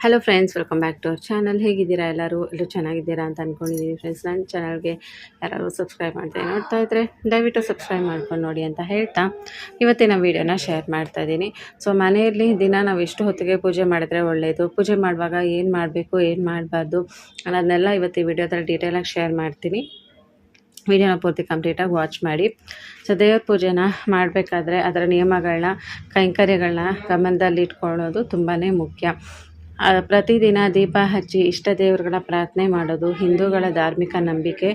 Hello friends welcome back to our channel ಹೇಗಿದ್ದೀರಾ ಎಲ್ಲರೂ? ಎಲ್ಲರೂ ಚೆನ್ನಾಗಿದ್ದೀರಾ ಅಂತ ಅಂದ್ಕೊಂಡಿದ್ದೀನಿ ಫ್ರೆಂಡ್ಸ್ ನನ್ನ ಚಾನಲ್ಗೆ ಯಾರಾದರೂ ಸಬ್ಸ್ಕ್ರೈಬ್ ಮಾಡ್ತೀನಿ ನೋಡ್ತಾ ಇದ್ದರೆ ದಯವಿಟ್ಟು ಸಬ್ಸ್ಕ್ರೈಬ್ ಮಾಡ್ಕೊಂಡು ನೋಡಿ ಅಂತ ಹೇಳ್ತಾ ಇವತ್ತಿನ ವೀಡಿಯೋನ ಶೇರ್ ಮಾಡ್ತಾ ಇದ್ದೀನಿ. ಸೊ ಮನೆಯಲ್ಲಿ ದಿನ ನಾವು ಎಷ್ಟು ಹೊತ್ತಿಗೆ ಪೂಜೆ ಮಾಡಿದ್ರೆ ಒಳ್ಳೆಯದು ಪೂಜೆ ಮಾಡುವಾಗ ಏನು ಮಾಡಬೇಕು, ಏನು ಮಾಡಬಾರ್ದು ಅನ್ನೋದನ್ನೆಲ್ಲ ಇವತ್ತು ಈ ವಿಡಿಯೋದಲ್ಲಿ ಡೀಟೇಲಾಗಿ ಶೇರ್ ಮಾಡ್ತೀನಿ. ವಿಡಿಯೋನ ಪೂರ್ತಿ ಕಂಪ್ಲೀಟಾಗಿ ವಾಚ್ ಮಾಡಿ. ಸೊ ದೇವ್ರ ಪೂಜೆನ ಮಾಡಬೇಕಾದ್ರೆ ಅದರ ನಿಯಮಗಳನ್ನ, ಕೈಂಕರ್ಯಗಳನ್ನ ಗಮನದಲ್ಲಿ ಇಟ್ಕೊಳ್ಳೋದು ತುಂಬಾ ಮುಖ್ಯ. ಪ್ರತಿದಿನ ದೀಪ ಹಚ್ಚಿ ಇಷ್ಟ ದೇವರುಗಳ ಪ್ರಾರ್ಥನೆ ಮಾಡೋದು, ಹಿಂದೂಗಳ ಧಾರ್ಮಿಕ ನಂಬಿಕೆ,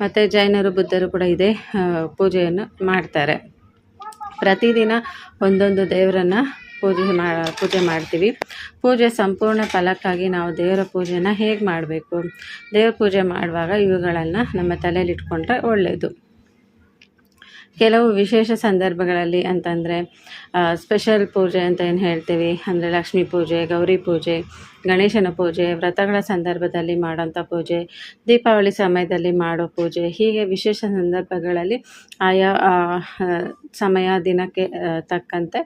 ಮತ್ತು ಜೈನರು, ಬುದ್ಧರು ಕೂಡ ಇದೇ ಪೂಜೆಯನ್ನು ಮಾಡ್ತಾರೆ. ಪ್ರತಿದಿನ ಒಂದೊಂದು ದೇವರನ್ನು ಪೂಜೆ ಮಾ, ಪೂಜೆ ಮಾಡ್ತೀವಿ. ಪೂಜೆ ಸಂಪೂರ್ಣ ಫಲಕ್ಕಾಗಿ ನಾವು ದೇವರ ಪೂಜೆನ ಹೇಗೆ ಮಾಡಬೇಕು? ದೇವ್ರ ಪೂಜೆ ಮಾಡುವಾಗ ಇವುಗಳನ್ನು ನಮ್ಮ ತಲೆಯಲ್ಲಿ ಇಟ್ಕೊಂಡ್ರೆ ಒಳ್ಳೆಯದು ಕೆಲವು ವಿಶೇಷ ಸಂದರ್ಭಗಳಲ್ಲಿ ಅಂತಂದರೆ ಸ್ಪೆಷಲ್ ಪೂಜೆ ಅಂತ ಏನು ಹೇಳ್ತೀವಿ? ಅಂದರೆ ಲಕ್ಷ್ಮೀ ಪೂಜೆ, ಗೌರಿ ಪೂಜೆ, ಗಣೇಶನ ಪೂಜೆ, ವ್ರತಗಳ ಸಂದರ್ಭದಲ್ಲಿ ಮಾಡೋಂಥ ಪೂಜೆ, ದೀಪಾವಳಿ ಸಮಯದಲ್ಲಿ ಮಾಡೋ ಪೂಜೆ, ಹೀಗೆ ವಿಶೇಷ ಸಂದರ್ಭಗಳಲ್ಲಿ ಆಯಾ ಸಮಯ, ದಿನಕ್ಕೆ ತಕ್ಕಂತೆ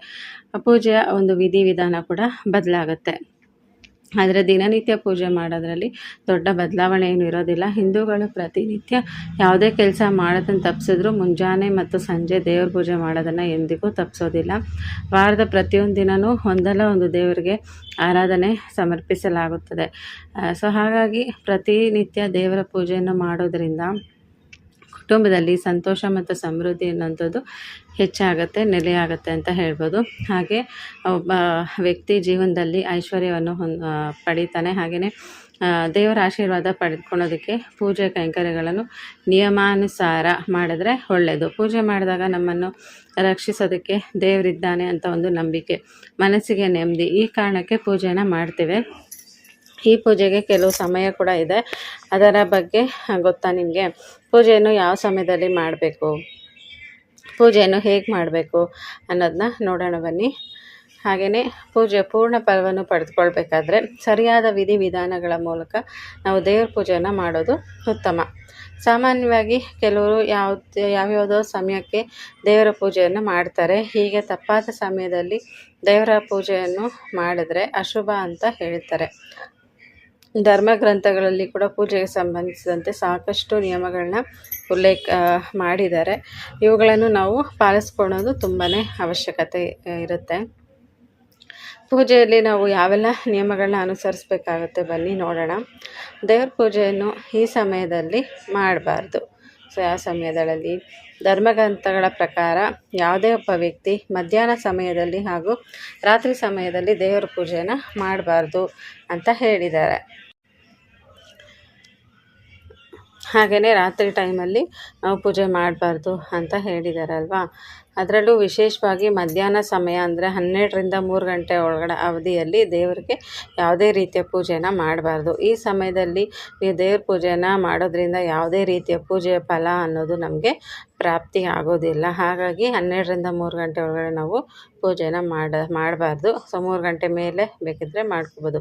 ಪೂಜೆಯ ಒಂದು ವಿಧಿವಿಧಾನ ಕೂಡ ಬದಲಾಗುತ್ತೆ. ಆದರೆ ದಿನನಿತ್ಯ ಪೂಜೆ ಮಾಡೋದ್ರಲ್ಲಿ ದೊಡ್ಡ ಬದಲಾವಣೆ ಏನು ಇರೋದಿಲ್ಲ. ಹಿಂದೂಗಳು ಪ್ರತಿನಿತ್ಯ ಯಾವುದೇ ಕೆಲಸ ಮಾಡೋದನ್ನು ತಪ್ಪಿಸಿದ್ರು ಮುಂಜಾನೆ ಮತ್ತು ಸಂಜೆ ದೇವ್ರ ಪೂಜೆ ಮಾಡೋದನ್ನು ಎಂದಿಗೂ ತಪ್ಪಿಸೋದಿಲ್ಲ ವಾರದ ಪ್ರತಿಯೊಂದು ದಿನವೂ ಒಂದಲ್ಲ ಒಂದು ದೇವರಿಗೆ ಆರಾಧನೆ ಸಮರ್ಪಿಸಲಾಗುತ್ತದೆ. ಸೊ ಹಾಗಾಗಿ ಪ್ರತಿನಿತ್ಯ ದೇವರ ಪೂಜೆಯನ್ನು ಮಾಡೋದರಿಂದ ಕುಟುಂಬದಲ್ಲಿ ಸಂತೋಷ ಮತ್ತು ಸಮೃದ್ಧಿ ಅನ್ನೋಂಥದ್ದು ಹೆಚ್ಚಾಗುತ್ತೆ, ನೆಲೆಯಾಗುತ್ತೆ ಅಂತ ಹೇಳ್ಬೋದು. ಹಾಗೆ ಒಬ್ಬ ವ್ಯಕ್ತಿ ಜೀವನದಲ್ಲಿ ಐಶ್ವರ್ಯವನ್ನು ಹೊಂದ್ ಪಡೀತಾನೆ. ಹಾಗೆಯೇ ದೇವರ ಆಶೀರ್ವಾದ ಪಡೆದುಕೊಳ್ಳೋದಕ್ಕೆ ಪೂಜೆ ಕೈಂಕರ್ಯಗಳನ್ನು ನಿಯಮಾನುಸಾರ ಮಾಡಿದ್ರೆ ಒಳ್ಳೆಯದು. ಪೂಜೆ ಮಾಡಿದಾಗ ನಮ್ಮನ್ನು ರಕ್ಷಿಸೋದಕ್ಕೆ ದೇವರಿದ್ದಾನೆ ಅಂತ ಒಂದು ನಂಬಿಕೆ, ಮನಸ್ಸಿಗೆ ನೆಮ್ಮದಿ. ಈ ಕಾರಣಕ್ಕೆ ಪೂಜೆನ ಮಾಡ್ತೇವೆ. ಈ ಪೂಜೆಗೆ ಕೆಲವು ಸಮಯ ಕೂಡ ಇದೆ. ಅದರ ಬಗ್ಗೆ ಗೊತ್ತಾ ನಿಮಗೆ? ಪೂಜೆಯನ್ನು ಯಾವ ಸಮಯದಲ್ಲಿ ಮಾಡಬೇಕು? ಪೂಜೆಯನ್ನು ಹೇಗೆ ಮಾಡಬೇಕು ಅನ್ನೋದನ್ನ ನೋಡೋಣ ಬನ್ನಿ. ಹಾಗೆಯೇ ಪೂಜೆ ಪೂರ್ಣ ಫಲವನ್ನು ಪಡೆದುಕೊಳ್ಬೇಕಾದ್ರೆ ಸರಿಯಾದ ವಿಧಿವಿಧಾನಗಳ ಮೂಲಕ ನಾವು ದೇವ್ರ ಪೂಜೆಯನ್ನು ಮಾಡೋದು ಉತ್ತಮ. ಸಾಮಾನ್ಯವಾಗಿ ಕೆಲವರು ಯಾವ ಯಾವ್ಯಾವುದೋ ಸಮಯಕ್ಕೆ ದೇವರ ಪೂಜೆಯನ್ನು ಮಾಡ್ತಾರೆ. ಹೀಗೆ ತಪ್ಪಾದ ಸಮಯದಲ್ಲಿ ದೇವರ ಪೂಜೆಯನ್ನು ಮಾಡಿದ್ರೆ ಅಶುಭ ಅಂತ ಹೇಳ್ತಾರೆ. ಧರ್ಮ ಗ್ರಂಥಗಳಲ್ಲಿ ಕೂಡ ಪೂಜೆಗೆ ಸಂಬಂಧಿಸಿದಂತೆ ಸಾಕಷ್ಟು ನಿಯಮಗಳನ್ನ ಉಲ್ಲೇಖ ಮಾಡಿದ್ದಾರೆ. ಇವುಗಳನ್ನು ನಾವು ಪಾಲಿಸ್ಕೊಳ್ಳೋದು ತುಂಬಾ ಅವಶ್ಯಕತೆ ಇರುತ್ತೆ. ಪೂಜೆಯಲ್ಲಿ ನಾವು ಯಾವೆಲ್ಲ ನಿಯಮಗಳನ್ನ ಅನುಸರಿಸಬೇಕಾಗುತ್ತೆ ಬನ್ನಿ ನೋಡೋಣ. ದೇವ್ರ ಪೂಜೆಯನ್ನು ಈ ಸಮಯದಲ್ಲಿ ಮಾಡಬಾರ್ದು. ಸೊ ಯಾವ ಸಮಯದಲ್ಲಿ ಧರ್ಮಗ್ರಂಥಗಳ ಪ್ರಕಾರ ಯಾವುದೇ ಒಬ್ಬ ವ್ಯಕ್ತಿ ಮಧ್ಯಾಹ್ನ ಸಮಯದಲ್ಲಿ ಹಾಗೂ ರಾತ್ರಿ ಸಮಯದಲ್ಲಿ ದೇವರ ಪೂಜೆಯನ್ನು ಮಾಡಬಾರ್ದು ಅಂತ ಹೇಳಿದ್ದಾರೆ. ಹಾಗೆಯೇ ರಾತ್ರಿ ಟೈಮಲ್ಲಿ ನಾವು ಪೂಜೆ ಮಾಡಬಾರ್ದು ಅಂತ ಹೇಳಿದಾರಲ್ವಾ? ಅದರಲ್ಲೂ ವಿಶೇಷವಾಗಿ ಮಧ್ಯಾಹ್ನ ಸಮಯ ಅಂದರೆ ಹನ್ನೆರಡರಿಂದ ಮೂರು ಗಂಟೆ ಒಳಗಡೆ ಅವಧಿಯಲ್ಲಿ ದೇವರಿಗೆ ಯಾವುದೇ ರೀತಿಯ ಪೂಜೆನ ಮಾಡಬಾರ್ದು. ಈ ಸಮಯದಲ್ಲಿ ನೀವು ದೇವ್ರ ಪೂಜೆನ ಮಾಡೋದ್ರಿಂದ ಯಾವುದೇ ರೀತಿಯ ಪೂಜೆಯ ಫಲ ಅನ್ನೋದು ನಮಗೆ ಪ್ರಾಪ್ತಿ ಆಗೋದಿಲ್ಲ. ಹಾಗಾಗಿ ಹನ್ನೆರಡರಿಂದ ಮೂರು ಗಂಟೆ ಒಳಗಡೆ ನಾವು ಪೂಜೆನ ಮಾಡ, ಮಾಡಬಾರ್ದು. ಸೊ, ಮೂರು ಗಂಟೆ ಮೇಲೆ ಬೇಕಿದ್ದರೆ ಮಾಡ್ಕೋಬೋದು.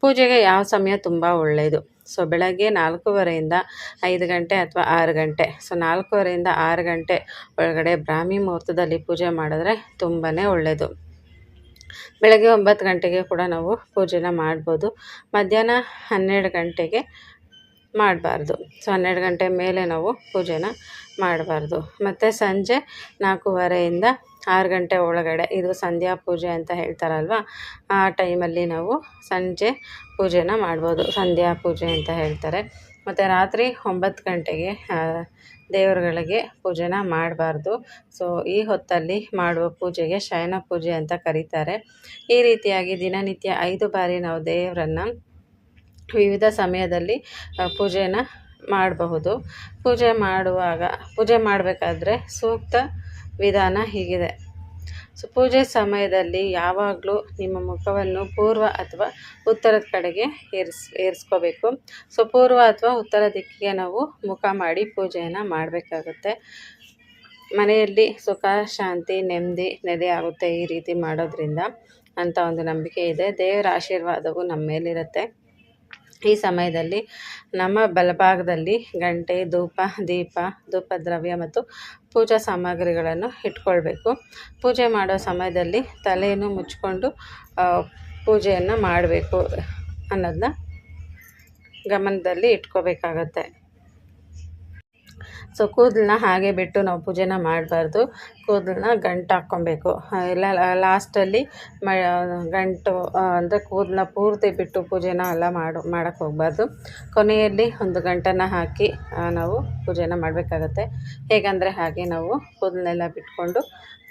ಪೂಜೆಗೆ ಯಾವ ಸಮಯ ತುಂಬ ಒಳ್ಳೆಯದು. ಸೊ ಬೆಳಗ್ಗೆ ನಾಲ್ಕೂವರೆಯಿಂದ ಐದು ಗಂಟೆ ಅಥವಾ ಆರು ಗಂಟೆ. ಸೊ ನಾಲ್ಕೂವರೆಯಿಂದ ಆರು ಗಂಟೆ ಒಳಗಡೆ ಬ್ರಾಹ್ಮಿ ಮುಹೂರ್ತದಲ್ಲಿ ಪೂಜೆ ಮಾಡಿದ್ರೆ ತುಂಬಾ ಒಳ್ಳೆಯದು ಬೆಳಗ್ಗೆ ಒಂಬತ್ತು ಗಂಟೆಗೆ ಕೂಡ ನಾವು ಪೂಜೆನ ಮಾಡ್ಬೋದು. ಮಧ್ಯಾಹ್ನ ಹನ್ನೆರಡು ಗಂಟೆಗೆ ಮಾಡಬಾರ್ದು. ಸೊ ಹನ್ನೆರಡು ಗಂಟೆ ಮೇಲೆ ನಾವು ಪೂಜೆನ ಮಾಡಬಾರ್ದು. ಮತ್ತು ಸಂಜೆ ನಾಲ್ಕೂವರೆಯಿಂದ ಆರು ಗಂಟೆ ಒಳಗಡೆ. ಇದು ಸಂಧ್ಯಾ ಪೂಜೆ ಅಂತ ಹೇಳ್ತಾರಲ್ವ? ಆ ಟೈಮಲ್ಲಿ ನಾವು ಸಂಜೆ ಪೂಜೆನ ಮಾಡ್ಬೋದು. ಸಂಧ್ಯಾ ಪೂಜೆ ಅಂತ ಹೇಳ್ತಾರೆ. ಮತ್ತು ರಾತ್ರಿ ಒಂಬತ್ತು ಗಂಟೆಗೆ ದೇವರುಗಳಿಗೆ ಪೂಜೆನ ಮಾಡಬಾರ್ದು. ಸೊ, ಈ ಹೊತ್ತಲ್ಲಿ ಮಾಡುವ ಪೂಜೆಗೆ ಶಯನ ಪೂಜೆ ಅಂತ ಕರೀತಾರೆ. ಈ ರೀತಿಯಾಗಿ ದಿನನಿತ್ಯ ಐದು ಬಾರಿ ನಾವು ದೇವರನ್ನು ವಿವಿಧ ಸಮಯದಲ್ಲಿ ಪೂಜೆನ ಮಾಡಬಹುದು. ಪೂಜೆ ಮಾಡುವಾಗ, ಪೂಜೆ ಮಾಡಬೇಕಾದ್ರೆ ಸೂಕ್ತ ವಿಧಾನ ಹೀಗಿದೆ. ಸೊ ಪೂಜೆ ಸಮಯದಲ್ಲಿ ಯಾವಾಗಲೂ ನಿಮ್ಮ ಮುಖವನ್ನು ಪೂರ್ವ ಅಥವಾ ಉತ್ತರದ ಕಡೆಗೆ ಏರಿಸ್, ಏರಿಸ್ಕೋಬೇಕು. ಸೊ ಪೂರ್ವ ಅಥವಾ ಉತ್ತರ ದಿಕ್ಕಿಗೆ ನಾವು ಮುಖ ಮಾಡಿ ಪೂಜೆಯನ್ನು ಮಾಡಬೇಕಾಗುತ್ತೆ. ಮನೆಯಲ್ಲಿ ಸುಖ, ಶಾಂತಿ, ನೆಮ್ಮದಿ, ನೆಲೆ ಆಗುತ್ತೆ ಈ ರೀತಿ ಮಾಡೋದ್ರಿಂದ ಅಂತ ಒಂದು ನಂಬಿಕೆ ಇದೆ. ದೇವರ ಆಶೀರ್ವಾದವು ನಮ್ಮ ಮೇಲಿರುತ್ತೆ. ಈ ಸಮಯದಲ್ಲಿ ನಮ್ಮ ಬಲಭಾಗದಲ್ಲಿ ಗಂಟೆ, ಧೂಪ, ದೀಪ ಧೂಪ ದ್ರವ್ಯ ಮತ್ತು ಪೂಜಾ ಸಾಮಗ್ರಿಗಳನ್ನು ಇಟ್ಕೊಳ್ಬೇಕು. ಪೂಜೆ ಮಾಡೋ ಸಮಯದಲ್ಲಿ ತಲೆಯನ್ನು ಮುಚ್ಕೊಂಡು ಪೂಜೆಯನ್ನು ಮಾಡಬೇಕು ಅನ್ನೋದನ್ನ ಗಮನದಲ್ಲಿ ಇಟ್ಕೋಬೇಕಾಗತ್ತೆ. ಸೊ ಕೂದಲನ್ನ ಹಾಗೆ ಬಿಟ್ಟು ನಾವು ಪೂಜೆನ ಮಾಡಬಾರ್ದು. ಕೂದಲನ್ನ ಗಂಟು ಹಾಕ್ಕೊಬೇಕು. ಎಲ್ಲ ಲಾಸ್ಟಲ್ಲಿ ಮ, ಗಂಟು ಅಂದರೆ ಕೂದಲನ್ನ ಪೂರ್ತಿ ಬಿಟ್ಟು ಪೂಜೆನ ಎಲ್ಲ ಮಾಡು, ಮಾಡೋಕ್ಕೆ ಹೋಗಬಾರ್ದು. ಕೊನೆಯಲ್ಲಿ ಒಂದು ಗಂಟನ್ನು ಹಾಕಿ ನಾವು ಪೂಜೆನ ಮಾಡಬೇಕಾಗತ್ತೆ. ಹೇಗಂದರೆ ಹಾಗೆ ನಾವು ಕೂದಲನ್ನೆಲ್ಲ ಬಿಟ್ಕೊಂಡು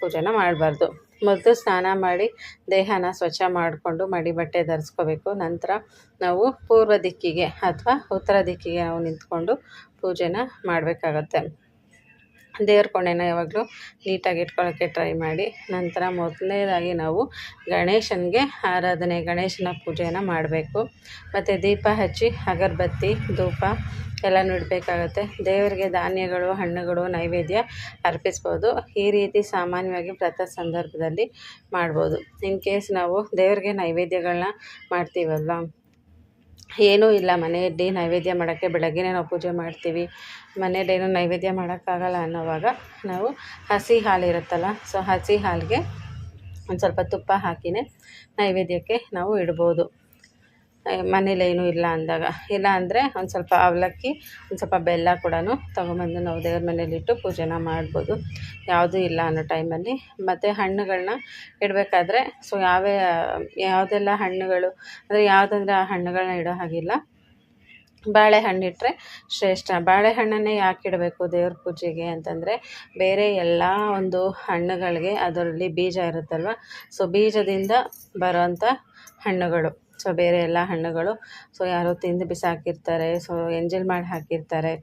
ಪೂಜೆನ ಮಾಡಬಾರ್ದು. ಮೊದಲು ಸ್ನಾನ ಮಾಡಿ ದೇಹನ ಸ್ವಚ್ಛ ಮಾಡಿಕೊಂಡು ಮಡಿ ಬಟ್ಟೆ ಧರಿಸ್ಕೋಬೇಕು. ನಂತರ ನಾವು ಪೂರ್ವ ದಿಕ್ಕಿಗೆ ಅಥವಾ ಉತ್ತರ ದಿಕ್ಕಿಗೆ ನಾವು ನಿಂತ್ಕೊಂಡು ಪೂಜೆನ ಮಾಡಬೇಕಾಗತ್ತೆ. ದೇವ್ರ ಕೊಣೆನ ಯಾವಾಗಲೂ ನೀಟಾಗಿ ಇಟ್ಕೊಳ್ಳೋಕ್ಕೆ ಟ್ರೈ ಮಾಡಿ, ನಂತರ ಮೊದಲನೇದಾಗಿ ನಾವು ಗಣೇಶನಿಗೆ ಆರಾಧನೆ, ಗಣೇಶನ ಪೂಜೆನ ಮಾಡಬೇಕು. ಮತ್ತು ದೀಪ ಹಚ್ಚಿ, ಅಗರಬತ್ತಿ, ಧೂಪ ಎಲ್ಲ ಇಡಬೇಕಾಗತ್ತೆ ದೇವರಿಗೆ ಧಾನ್ಯಗಳು, ಹಣ್ಣುಗಳು, ನೈವೇದ್ಯ ಅರ್ಪಿಸ್ಬೋದು. ಈ ರೀತಿ ಸಾಮಾನ್ಯವಾಗಿ ವ್ರತ ಸಂದರ್ಭದಲ್ಲಿ ಮಾಡ್ಬೋದು. ಇನ್ ಕೇಸ್ ನಾವು ದೇವರಿಗೆ ನೈವೇದ್ಯಗಳನ್ನ ಮಾಡ್ತೀವಲ್ವ? ಏನೂ ಇಲ್ಲ, ಮನೆಯಲ್ಲಿ ನೈವೇದ್ಯ ಮಾಡೋಕ್ಕೆ ಬೆಳಗ್ಗೆನೇ ನಾವು ಪೂಜೆ ಮಾಡ್ತೀವಿ. ಮನೇಲೇನು ನೈವೇದ್ಯ ಮಾಡೋಕ್ಕಾಗಲ್ಲ ಅನ್ನೋವಾಗ ನಾವು ಹಸಿ ಹಾಲು ಇರುತ್ತಲ್ಲ, ಸೊ ಹಸಿ ಹಾಲಿಗೆ ಒಂದು ಸ್ವಲ್ಪ ತುಪ್ಪ ಹಾಕಿಯೇ ನೈವೇದ್ಯಕ್ಕೆ ನಾವು ಇಡ್ಬೋದು. ಮನೇಲೇನೂ ಇಲ್ಲ ಅಂದಾಗ, ಇಲ್ಲ ಅಂದರೆ ಒಂದು ಸ್ವಲ್ಪ ಅವಲಕ್ಕಿ, ಒಂದು ಸ್ವಲ್ಪ ಬೆಲ್ಲ ಕೂಡ ತೊಗೊಂಬಂದು ನಾವು ದೇವ್ರ ಮನೇಲಿಟ್ಟು ಪೂಜೆನ ಮಾಡ್ಬೋದು. ಯಾವುದೂ ಇಲ್ಲ ಅನ್ನೋ ಟೈಮಲ್ಲಿ. ಮತ್ತು ಹಣ್ಣುಗಳನ್ನ ಇಡಬೇಕಾದ್ರೆ, ಸೊ ಯಾವ, ಯಾವುದೆಲ್ಲ ಹಣ್ಣುಗಳು, ಅಂದರೆ ಯಾವುದಂದ್ರೆ ಆ ಹಣ್ಣುಗಳನ್ನ ಇಡೋ ಹಾಗಿಲ್ಲ. ಬಾಳೆಹಣ್ಣು ಇಟ್ಟರೆ ಶ್ರೇಷ್ಠ. ಬಾಳೆಹಣ್ಣನ್ನೇ ಯಾಕೆ ಇಡಬೇಕು ದೇವ್ರ ಪೂಜೆಗೆ ಅಂತಂದರೆ, ಬೇರೆ ಎಲ್ಲ ಒಂದು ಹಣ್ಣುಗಳಿಗೆ ಅದರಲ್ಲಿ ಬೀಜ ಇರುತ್ತಲ್ವ, ಸೊ ಬೀಜದಿಂದ ಬರೋಂಥ ಹಣ್ಣುಗಳು. ಸೊ ಬೇರೆ ಎಲ್ಲ ಹಣ್ಣುಗಳು. ಸೊ ಯಾರೋ ತಿಂದು ಬಿಸಾಕಿರ್ತಾರೆ. ಸೊ ಎಂಜಲ್ ಮಾಡಿ ಹಾಕಿರ್ತಾರೆ.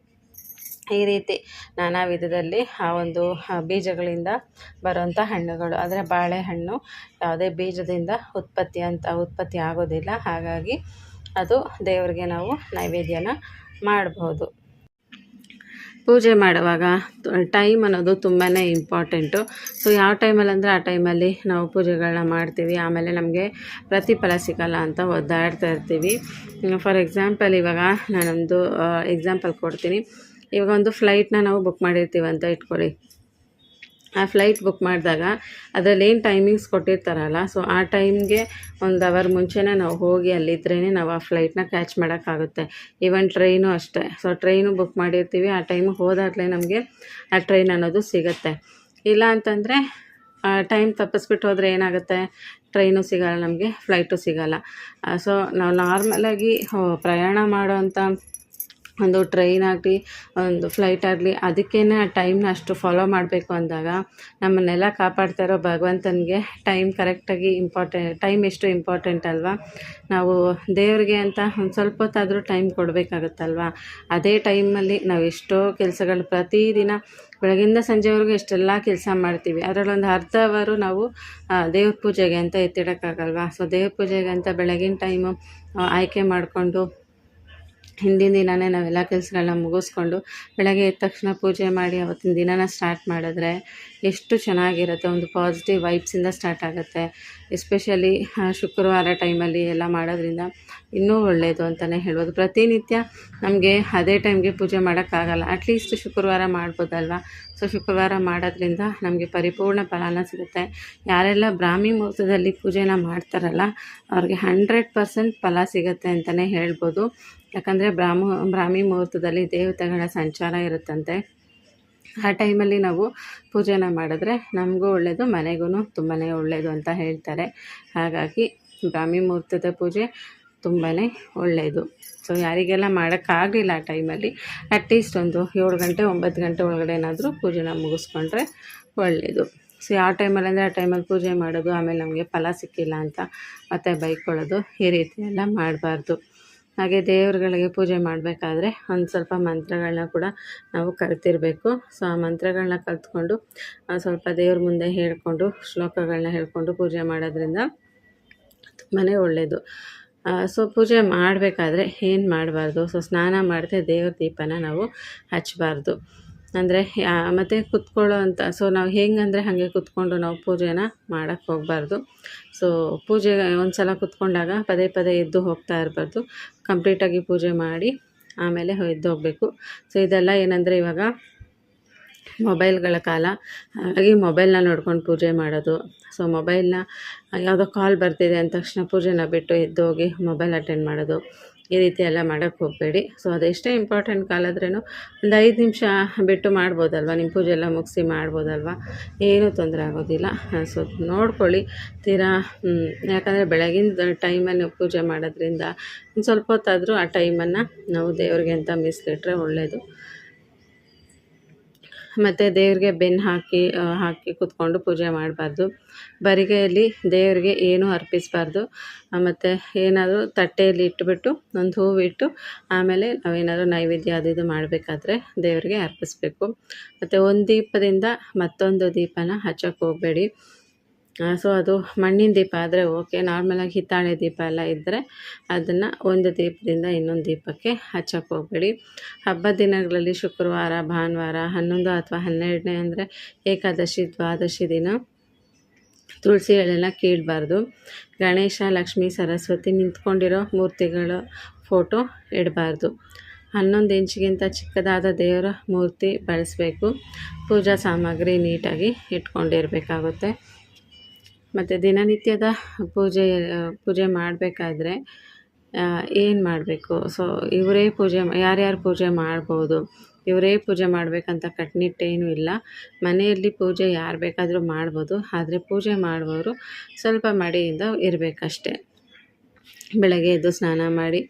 ಈ ರೀತಿ ನಾನಾ ವಿಧದಲ್ಲಿ ಆ ಒಂದು ಬೀಜಗಳಿಂದ ಬರುವಂಥ ಹಣ್ಣುಗಳು. ಆದರೆ ಬಾಳೆಹಣ್ಣು ಯಾವುದೇ ಬೀಜದಿಂದ ಉತ್ಪತ್ತಿ ಅಂತ, ಉತ್ಪತ್ತಿ ಆಗೋದಿಲ್ಲ. ಹಾಗಾಗಿ ಅದು ದೇವರಿಗೆ ನಾವು ನೈವೇದ್ಯನ ಮಾಡ್ಬೋದು. ಪೂಜೆ ಮಾಡುವಾಗ ಟೈಮ್ ಅನ್ನೋದು ತುಂಬಾ ಇಂಪಾರ್ಟೆಂಟು ಸೊ ಯಾವ ಟೈಮಲ್ಲಿ ಅಂದರೆ ಆ ಟೈಮಲ್ಲಿ ನಾವು ಪೂಜೆಗಳನ್ನ ಮಾಡ್ತೀವಿ. ಆಮೇಲೆ ನಮಗೆ ಪ್ರತಿಫಲ ಸಿಗಲ್ಲ ಅಂತ ಒದ್ದಾಡ್ತಾ ಇರ್ತೀವಿ. ಫಾರ್ ಎಕ್ಸಾಂಪಲ್ ಇವಾಗ ನಾನೊಂದು ಎಕ್ಸಾಂಪಲ್ ಕೊಡ್ತೀನಿ. ಇವಾಗ ಒಂದು ಫ್ಲೈಟ್ನ ನಾವು ಬುಕ್ ಮಾಡಿರ್ತೀವಿ ಅಂತ ಇಟ್ಕೊಳ್ಳಿ. ಆ ಫ್ಲೈಟ್ ಬುಕ್ ಮಾಡಿದಾಗ ಅದರಲ್ಲಿ ಏನು ಟೈಮಿಂಗ್ಸ್ ಕೊಟ್ಟಿರ್ತಾರಲ್ಲ ಸೊ ಆ ಟೈಮ್ಗೆ ಒಂದು ಅವರ್ ಮುಂಚೆನೇ ನಾವು ಹೋಗಿ ಅಲ್ಲಿದ್ರೇ ನಾವು ಆ ಫ್ಲೈಟ್ನ ಕ್ಯಾಚ್ ಮಾಡೋಕ್ಕಾಗುತ್ತೆ. ಈವನ್ ಟ್ರೈನು ಅಷ್ಟೇ. ಸೊ ಟ್ರೈನು ಬುಕ್ ಮಾಡಿರ್ತೀವಿ, ಆ ಟೈಮಿಗೆ ಹೋದಾಗಲೇ ನಮಗೆ ಆ ಟ್ರೈನ್ ಅನ್ನೋದು ಸಿಗುತ್ತೆ. ಇಲ್ಲ ಅಂತಂದರೆ ಟೈಮ್ ತಪ್ಪಿಸ್ಬಿಟ್ಟು ಹೋದರೆ ಏನಾಗುತ್ತೆ? ಟ್ರೈನು ಸಿಗಲ್ಲ ನಮಗೆ ಫ್ಲೈಟು ಸಿಗಲ್ಲ. ಸೊ ನಾವು ನಾರ್ಮಲಾಗಿ ಪ್ರಯಾಣ ಮಾಡೋವಂಥ ಒಂದು ಟ್ರೈನ್ ಆಗಲಿ, ಒಂದು ಫ್ಲೈಟ್ ಆಗಲಿ ಅದಕ್ಕೇ ಆ ಟೈಮ್ನ ಅಷ್ಟು ಫಾಲೋ ಮಾಡಬೇಕು ಅಂದಾಗ ನಮ್ಮನ್ನೆಲ್ಲ ಕಾಪಾಡ್ತಾ ಇರೋ ಭಗವಂತನಿಗೆ ಟೈಮ್ ಕರೆಕ್ಟಾಗಿ ಇಂಪಾರ್ಟೆಂಟ್ ಟೈಮ್ ಎಷ್ಟು ಇಂಪಾರ್ಟೆಂಟ್ ಅಲ್ವಾ? ನಾವು ದೇವರಿಗೆ ಅಂತ ಒಂದು ಸ್ವಲ್ಪ ಹೊತ್ತಾದರೂ ಟೈಮ್ ಕೊಡಬೇಕಾಗತ್ತಲ್ವಾ? ಅದೇ ಟೈಮಲ್ಲಿ ನಾವು ಎಷ್ಟೋ ಕೆಲಸಗಳು ಪ್ರತಿದಿನ ಬೆಳಗಿಂದ ಸಂಜೆವರೆಗೂ ಎಷ್ಟೆಲ್ಲ ಕೆಲಸ ಮಾಡ್ತೀವಿ. ಅದರಲ್ಲೊಂದು ಅರ್ಧ ಅವರು ನಾವು ದೇವ್ರ ಪೂಜೆಗೆ ಅಂತ ಎತ್ತಿಡೋಕ್ಕಾಗಲ್ವಾ? ಸೊ ದೇವ್ರ ಪೂಜೆಗೆ ಅಂತ ಬೆಳಗಿನ ಟೈಮು ಆಯ್ಕೆ ಮಾಡಿಕೊಂಡು ಹಿಂದಿನ ದಿನವೇ ನಾವೆಲ್ಲ ಕೆಲಸಗಳನ್ನ ಮುಗಿಸ್ಕೊಂಡು ಬೆಳಗ್ಗೆ ಎದ್ದ ತಕ್ಷಣ ಪೂಜೆ ಮಾಡಿ ಅವತ್ತಿನ ದಿನನ ಸ್ಟಾರ್ಟ್ ಮಾಡಿದ್ರೆ ಎಷ್ಟು ಚೆನ್ನಾಗಿರುತ್ತೆ, ಒಂದು ಪಾಸಿಟಿವ್ ವೈಬ್ಸಿಂದ ಸ್ಟಾರ್ಟ್ ಆಗುತ್ತೆ. ಎಸ್ಪೆಷಲಿ ಶುಕ್ರವಾರ ಟೈಮಲ್ಲಿ ಎಲ್ಲ ಮಾಡೋದ್ರಿಂದ ಇನ್ನೂ ಒಳ್ಳೆಯದು ಅಂತಲೇ ಹೇಳ್ಬೋದು. ಪ್ರತಿನಿತ್ಯ ನಮಗೆ ಅದೇ ಟೈಮ್ಗೆ ಪೂಜೆ ಮಾಡೋಕ್ಕಾಗಲ್ಲ. ಅಟ್ಲೀಸ್ಟ್ ಶುಕ್ರವಾರ ಮಾಡ್ಬೋದಲ್ವಾ? ಸೊ ಶುಕ್ರವಾರ ಮಾಡೋದ್ರಿಂದ ನಮಗೆ ಪರಿಪೂರ್ಣ ಫಲನ ಸಿಗುತ್ತೆ. ಯಾರೆಲ್ಲ ಬ್ರಾಹ್ಮಿ ಮುಹೂರ್ತದಲ್ಲಿ ಪೂಜೆನ ಮಾಡ್ತಾರಲ್ಲ, ಅವ್ರಿಗೆ ಹಂಡ್ರೆಡ್ ಪರ್ಸೆಂಟ್ ಫಲ ಸಿಗುತ್ತೆ ಅಂತಲೇ ಹೇಳ್ಬೋದು. ಯಾಕಂದರೆ ಬ್ರಾಹ್ಮ, ಬ್ರಾಹ್ಮಿ ಮುಹೂರ್ತದಲ್ಲಿ ದೇವತೆಗಳ ಸಂಚಾರ ಇರುತ್ತಂತೆ. ಆ ಟೈಮಲ್ಲಿ ನಾವು ಪೂಜೆನ ಮಾಡಿದ್ರೆ ನಮಗೂ ಒಳ್ಳೆಯದು ಮನೆಗೂ ತುಂಬಾ ಒಳ್ಳೆಯದು ಅಂತ ಹೇಳ್ತಾರೆ. ಹಾಗಾಗಿ ಬ್ರಾಹ್ಮಿ ಮುಹೂರ್ತದ ಪೂಜೆ ತುಂಬಾ ಒಳ್ಳೆಯದು ಸೊ ಯಾರಿಗೆಲ್ಲ ಮಾಡೋಕ್ಕಾಗಲಿಲ್ಲ ಆ ಟೈಮಲ್ಲಿ ಅಟ್ಲೀಸ್ಟ್ ಒಂದು ಏಳು ಗಂಟೆ, ಒಂಬತ್ತು ಗಂಟೆ ಒಳಗಡೆ ಏನಾದರೂ ಪೂಜೆನ ಮುಗಿಸ್ಕೊಂಡ್ರೆ ಒಳ್ಳೆಯದು ಸೊ ಯಾವ ಟೈಮಲ್ಲಿ ಅಂದರೆ ಆ ಟೈಮಲ್ಲಿ ಪೂಜೆ ಮಾಡೋದು, ಆಮೇಲೆ ನಮಗೆ ಫಲ ಸಿಕ್ಕಿಲ್ಲ ಅಂತ ಮತ್ತೆ ಬೈಕೊಳ್ಳೋದು ಈ ರೀತಿ ಎಲ್ಲ ಮಾಡಬಾರ್ದು. ಹಾಗೆ ದೇವರುಗಳಿಗೆ ಪೂಜೆ ಮಾಡಬೇಕಾದ್ರೆ ಒಂದು ಸ್ವಲ್ಪ ಮಂತ್ರಗಳನ್ನ ಕೂಡ ನಾವು ಕಲ್ತಿರಬೇಕು. ಸೊ ಆ ಮಂತ್ರಗಳನ್ನ ಕಲ್ತ್ಕೊಂಡು ಸ್ವಲ್ಪ ದೇವ್ರ ಮುಂದೆ ಹೇಳಿಕೊಂಡು ಶ್ಲೋಕಗಳನ್ನ ಹೇಳ್ಕೊಂಡು ಪೂಜೆ ಮಾಡೋದ್ರಿಂದ ತುಂಬಾ ಒಳ್ಳೆಯದು ಸೊ ಪೂಜೆ ಮಾಡಬೇಕಾದ್ರೆ ಏನು ಮಾಡಬಾರ್ದು? ಸೊ ಸ್ನಾನ ಮಾಡದೆ ದೇವ್ರ ದೀಪನ ನಾವು ಹಚ್ಚಬಾರ್ದು ಅಂದರೆ ಮತ್ತು ಕುತ್ಕೊಳ್ಳೋ ಅಂತ ಸೊ ನಾವು ಹೆಂಗಂದರೆ ಹಾಗೆ ಕುತ್ಕೊಂಡು ನಾವು ಪೂಜೆನ ಮಾಡೋಕ್ಕೆ ಹೋಗಬಾರ್ದು. ಸೊ ಪೂಜೆ ಒಂದು ಸಲ ಕುತ್ಕೊಂಡಾಗ ಪದೇ ಪದೇ ಎದ್ದು ಹೋಗ್ತಾ ಇರಬಾರ್ದು. ಕಂಪ್ಲೀಟಾಗಿ ಪೂಜೆ ಮಾಡಿ ಆಮೇಲೆ ಎದ್ದು ಹೋಗಬೇಕು. ಸೊ ಇದೆಲ್ಲ ಏನಂದರೆ ಇವಾಗ ಮೊಬೈಲ್ಗಳ ಕಾಲ. ಹಾಗಾಗಿ ಮೊಬೈಲ್ನ ನೋಡ್ಕೊಂಡು ಪೂಜೆ ಮಾಡೋದು. ಸೊ ಮೊಬೈಲ್ನ ಯಾವುದೋ ಕಾಲ್ ಬರ್ತಿದೆ ಅಂದ ತಕ್ಷಣ ಪೂಜೆನ ಬಿಟ್ಟು ಎದ್ದು ಹೋಗಿ ಮೊಬೈಲ್ ಅಟೆಂಡ್ ಮಾಡೋದು. ಈ ರೀತಿ ಎಲ್ಲ ಮಾಡೋಕ್ಕೆ ಹೋಗಬೇಡಿ. ಸೊ ಅದೆಷ್ಟೇ ಇಂಪಾರ್ಟೆಂಟ್ ಕಾಲಾದ್ರೂ ಒಂದು ಐದು ನಿಮಿಷ ಬಿಟ್ಟು ಮಾಡ್ಬೋದಲ್ವ? ನಿಮ್ಮ ಪೂಜೆ ಎಲ್ಲ ಮುಗಿಸಿ ಮಾಡ್ಬೋದಲ್ವ? ಏನೂ ತೊಂದರೆ ಆಗೋದಿಲ್ಲ. ಸೊ ನೋಡ್ಕೊಳ್ಳಿ. ತೀರಾ ಯಾಕಂದರೆ ಬೆಳಗಿನ ಟೈಮಲ್ಲಿ ಪೂಜೆ ಮಾಡೋದ್ರಿಂದ ಸ್ವಲ್ಪ ಹೊತ್ತಾದರೂ ಆ ಟೈಮನ್ನು ನಾವು ದೇವ್ರಿಗೆ ಅಂತ ಮೀಸಲಿಟ್ರೆ ಒಳ್ಳೆಯದು ಮತ್ತು ದೇವ್ರಿಗೆ ಬೆನ್ನು ಹಾಕಿ ಹಾಕಿ ಕೂತ್ಕೊಂಡು ಪೂಜೆ ಮಾಡಬಾರ್ದು. ಬರಿಗೆಯಲ್ಲಿ ದೇವರಿಗೆ ಏನೂ ಅರ್ಪಿಸಬಾರ್ದು. ಮತ್ತು ಏನಾದರೂ ತಟ್ಟೆಯಲ್ಲಿ ಇಟ್ಬಿಟ್ಟು, ಒಂದು ಹೂವು ಆಮೇಲೆ ನಾವೇನಾದರೂ ನೈವೇದ್ಯ ಅದು ಇದು ಮಾಡಬೇಕಾದ್ರೆ ದೇವರಿಗೆ ಅರ್ಪಿಸ್ಬೇಕು. ಮತ್ತು ಒಂದು ದೀಪದಿಂದ ಮತ್ತೊಂದು ದೀಪನ ಹಚ್ಚೋಕೆ ಹೋಗಬೇಡಿ. ಸೊ ಅದು ಮಣ್ಣಿನ ದೀಪ ಆದರೆ ಓಕೆ ನಾರ್ಮಲಾಗಿ ಹಿತ್ತಾಳೆ ದೀಪ ಎಲ್ಲ ಇದ್ದರೆ ಅದನ್ನು ಒಂದು ದೀಪದಿಂದ ಇನ್ನೊಂದು ದೀಪಕ್ಕೆ ಹಚ್ಚಕ್ಕೆ ಹೋಗಬೇಡಿ. ಹಬ್ಬದ ದಿನಗಳಲ್ಲಿ ಶುಕ್ರವಾರ, ಭಾನುವಾರ, ಹನ್ನೊಂದು ಅಥವಾ ಹನ್ನೆರಡನೇ ಅಂದರೆ ಏಕಾದಶಿ, ದ್ವಾದಶಿ ದಿನ. ತುಳಸಿ ಎಳೆಲ್ಲ ಕೀಳಬಾರ್ದು. ಗಣೇಶ, ಲಕ್ಷ್ಮಿ, ಸರಸ್ವತಿ ನಿಂತ್ಕೊಂಡಿರೋ ಮೂರ್ತಿಗಳ ಫೋಟೋ ಇಡಬಾರ್ದು. ಹನ್ನೊಂದು ಇಂಚಿಗಿಂತ ಚಿಕ್ಕದಾದ ದೇವರ ಮೂರ್ತಿ ಬಳಸಬೇಕು. ಪೂಜಾ ಸಾಮಗ್ರಿ ನೀಟಾಗಿ ಇಟ್ಕೊಂಡಿರಬೇಕಾಗುತ್ತೆ. ಮತ್ತು ದಿನನಿತ್ಯದ ಪೂಜೆ ಪೂಜೆ ಮಾಡಬೇಕಾದ್ರೆ ಏನು ಮಾಡಬೇಕು? ಸೊ ಇವರೇ ಪೂಜೆ, ಯಾರ್ಯಾರು ಪೂಜೆ ಮಾಡ್ಬೋದು? ಇವರೇ ಪೂಜೆ ಮಾಡಬೇಕಂತ ಕಟ್ಟುನಿಟ್ಟೇನು ಇಲ್ಲ. ಮನೆಯಲ್ಲಿ ಪೂಜೆ ಯಾರು ಬೇಕಾದರೂ ಮಾಡ್ಬೋದು. ಆದರೆ ಪೂಜೆ ಮಾಡುವವರು ಸ್ವಲ್ಪ ಮಡಿಯಿಂದ ಇರಬೇಕಷ್ಟೆ. ಬೆಳಗ್ಗೆ ಎದ್ದು ಸ್ನಾನ ಮಾಡಿ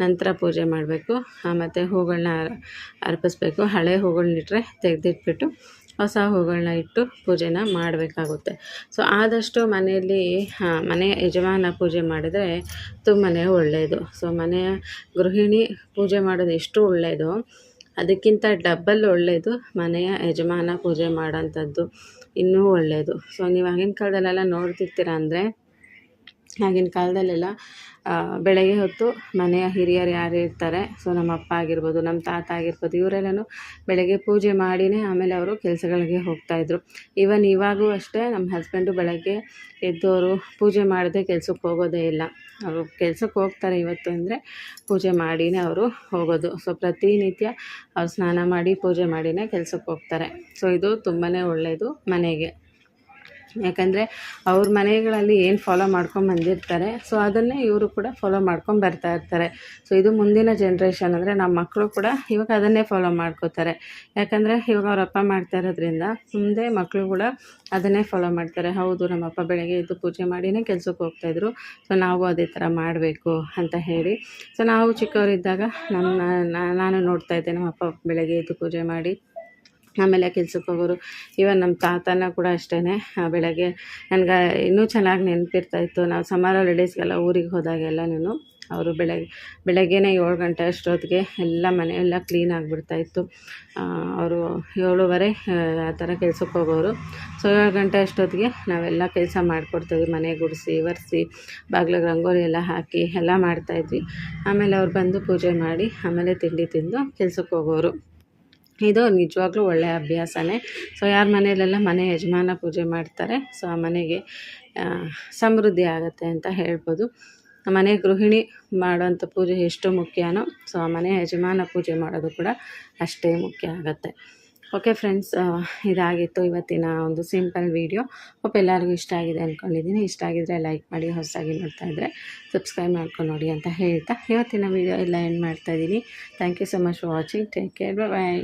ನಂತರ ಪೂಜೆ ಮಾಡಬೇಕು. ಮತ್ತು ಹೂಗಳನ್ನ ಅರ್ಪಿಸ್ಬೇಕು. ಹಳೆ ಹೂಗಳನ್ನಿಟ್ರೆ ತೆಗೆದಿಟ್ಬಿಟ್ಟು ಹೊಸ ಹೂಗಳನ್ನ ಇಟ್ಟು ಪೂಜೆನ ಮಾಡಬೇಕಾಗುತ್ತೆ. ಸೊ, ಆದಷ್ಟು ಮನೆಯಲ್ಲಿ ಮನೆ ಯಜಮಾನ ಪೂಜೆ ಮಾಡಿದರೆ ತುಂಬಾ ಒಳ್ಳೆಯದು ಸೊ, ಮನೆಯ ಗೃಹಿಣಿ ಪೂಜೆ ಮಾಡೋದು ಎಷ್ಟು ಒಳ್ಳೆಯದು ಅದಕ್ಕಿಂತ ಡಬ್ಬಲ್ ಒಳ್ಳೆಯದು ಮನೆಯ ಯಜಮಾನ ಪೂಜೆ ಮಾಡೋಂಥದ್ದು ಇನ್ನೂ ಒಳ್ಳೆಯದು ಸೊ, ನೀವು ಆಗಿನ ಕಾಲದಲ್ಲೆಲ್ಲ ನೋಡ್ತಿರ್ತೀರ ಅಂದರೆ ಆಗಿನ ಕಾಲದಲ್ಲೆಲ್ಲ ಬೆಳಗ್ಗೆ ಹೊತ್ತು ಮನೆಯ ಹಿರಿಯರು ಯಾರು ಇರ್ತಾರೆ, ಸೊ ನಮ್ಮ ಅಪ್ಪ ಆಗಿರ್ಬೋದು, ನಮ್ಮ ತಾತ ಆಗಿರ್ಬೋದು, ಇವರೆಲ್ಲನೂ ಬೆಳಗ್ಗೆ ಪೂಜೆ ಮಾಡಿನೇ ಆಮೇಲೆ ಅವರು ಕೆಲಸಗಳಿಗೆ ಹೋಗ್ತಾಯಿದ್ರು ಈವನ್ ಇವಾಗೂ ಅಷ್ಟೇ ನಮ್ಮ ಹಸ್ಬೆಂಡು ಬೆಳಗ್ಗೆ ಎದ್ದವರು ಪೂಜೆ ಮಾಡದೆ ಕೆಲಸಕ್ಕೆ ಹೋಗೋದೇ ಇಲ್ಲ. ಅವರು ಕೆಲಸಕ್ಕೆ ಹೋಗ್ತಾರೆ ಇವತ್ತು ಅಂದರೆ ಪೂಜೆ ಮಾಡಿನೇ ಅವರು ಹೋಗೋದು. ಸೊ ಪ್ರತಿನಿತ್ಯ ಅವ್ರು ಸ್ನಾನ ಮಾಡಿ ಪೂಜೆ ಮಾಡಿನೇ ಕೆಲಸಕ್ಕೆ ಹೋಗ್ತಾರೆ. ಸೊ ಇದು ತುಂಬಾ ಒಳ್ಳೆಯದು ಮನೆಗೆ. ಯಾಕಂದರೆ ಅವ್ರ ಮನೆಗಳಲ್ಲಿ ಏನು ಫಾಲೋ ಮಾಡ್ಕೊಂಡು ಬಂದಿರ್ತಾರೆ. ಸೊ ಅದನ್ನೇ ಇವರು ಕೂಡ ಫಾಲೋ ಮಾಡ್ಕೊಂಡು ಬರ್ತಾ ಇರ್ತಾರೆ. ಸೊ ಇದು ಮುಂದಿನ ಜನ್ರೇಷನ್ ಅಂದರೆ ನಮ್ಮ ಮಕ್ಕಳು ಕೂಡ ಇವಾಗ ಅದನ್ನೇ ಫಾಲೋ ಮಾಡ್ಕೋತಾರೆ. ಯಾಕಂದರೆ ಇವಾಗ ಅವ್ರ ಅಪ್ಪ ಮಾಡ್ತಾ ಇರೋದ್ರಿಂದ ಮುಂದೆ ಮಕ್ಕಳು ಕೂಡ ಅದನ್ನೇ ಫಾಲೋ ಮಾಡ್ತಾರೆ. ಹೌದು, ನಮ್ಮ ಅಪ್ಪ ಬೆಳಗ್ಗೆ ಎದ್ದು ಪೂಜೆ ಮಾಡಿನೇ ಕೆಲಸಕ್ಕೆ ಹೋಗ್ತಾಯಿದ್ರು ಸೊ ನಾವು ಅದೇ ಥರ ಮಾಡಬೇಕು ಅಂತ ಹೇಳಿ. ಸೊ ನಾವು ಚಿಕ್ಕವರಿದ್ದಾಗ ನಮ್ಮ ನಾನು ನೋಡ್ತಾ ಇದ್ದೆ ನಮ್ಮ ಅಪ್ಪ ಬೆಳಗ್ಗೆ ಎದ್ದು ಪೂಜೆ ಮಾಡಿ. ಆಮೇಲೆ ಕೆಲ್ಸಕ್ಕೆ ಹೋಗೋರು. ಇವನ್ ನಮ್ಮ ತಾತನ ಕೂಡ ಅಷ್ಟೇ ಬೆಳಗ್ಗೆ. ನನಗೆ ಇನ್ನೂ ಚೆನ್ನಾಗಿ ನೆನಪಿರ್ತಾಯಿತ್ತು ನಾವು ಸಮಾರ ಲೇಡೀಸ್ಗೆಲ್ಲ ಊರಿಗೆ ಹೋದಾಗೆಲ್ಲನೂ ಅವರು ಬೆಳಗ್ಗೆ ಬೆಳಗ್ಗೆನೇ ಏಳು ಗಂಟೆ ಅಷ್ಟೊತ್ತಿಗೆ ಎಲ್ಲ ಮನೆ ಎಲ್ಲ ಕ್ಲೀನ್ ಆಗಿಬಿಡ್ತಾಯಿತ್ತು ಅವರು ಏಳುವರೆ ಆ, ಥರ ಕೆಲಸಕ್ಕೆ ಹೋಗೋರು. ಸೊ ಏಳು ಗಂಟೆ ಅಷ್ಟೊತ್ತಿಗೆ ನಾವೆಲ್ಲ ಕೆಲಸ ಮಾಡಿಕೊಡ್ತಿದ್ವಿ. ಮನೆ ಗುಡಿಸಿ ಒರೆಸಿ ಬಾಗಿಲಿಗೆ ರಂಗೋಲಿ ಎಲ್ಲ ಹಾಕಿ ಎಲ್ಲ ಮಾಡ್ತಾಯಿದ್ವಿ ಆಮೇಲೆ ಅವ್ರು ಬಂದು ಪೂಜೆ ಮಾಡಿ ಆಮೇಲೆ ತಿಂಡಿ ತಿಂದು ಕೆಲಸಕ್ಕೆ ಹೋಗೋರು. ಇದು ನಿಜವಾಗ್ಲೂ ಒಳ್ಳೆಯ ಅಭ್ಯಾಸನೇ. ಸೊ ಯಾರ ಮನೆಯಲ್ಲೆಲ್ಲ ಮನೆ ಯಜಮಾನ ಪೂಜೆ ಮಾಡ್ತಾರೆ ಸೊ ಆ ಮನೆಗೆ ಸಮೃದ್ಧಿ ಆಗುತ್ತೆ ಅಂತ ಹೇಳ್ಬೋದು. ಮನೆ ಗೃಹಿಣಿ ಮಾಡೋಂಥ ಪೂಜೆ ಎಷ್ಟು ಮುಖ್ಯನೋ ಸೊ ಆ ಮನೆ ಯಜಮಾನ ಪೂಜೆ ಮಾಡೋದು ಕೂಡ ಅಷ್ಟೇ ಮುಖ್ಯ ಆಗುತ್ತೆ. ಓಕೆ ಫ್ರೆಂಡ್ಸ್ ಇದಾಗಿತ್ತು ಇವತ್ತಿನ ಒಂದು ಸಿಂಪಲ್ ವೀಡಿಯೋ ಹೋಪ್ ಎಲ್ಲರಿಗೂ ಇಷ್ಟ ಆಗಿದೆ ಅಂದ್ಕೊಂಡಿದ್ದೀನಿ ಇಷ್ಟ ಆಗಿದ್ರೆ ಲೈಕ್ ಮಾಡಿ, ಹೊಸದಾಗಿ ನೋಡ್ತಾ ಇದ್ದರೆ ಸಬ್ಸ್ಕ್ರೈಬ್ ಮಾಡ್ಕೊಂಡು ನೋಡಿ ಅಂತ ಹೇಳ್ತಾ. ಇವತ್ತಿನ ವೀಡಿಯೋ ಎಲ್ಲ ಎಂಡ್ ಮಾಡ್ತಾಯಿದ್ದೀನಿ thank you so much watching take care bye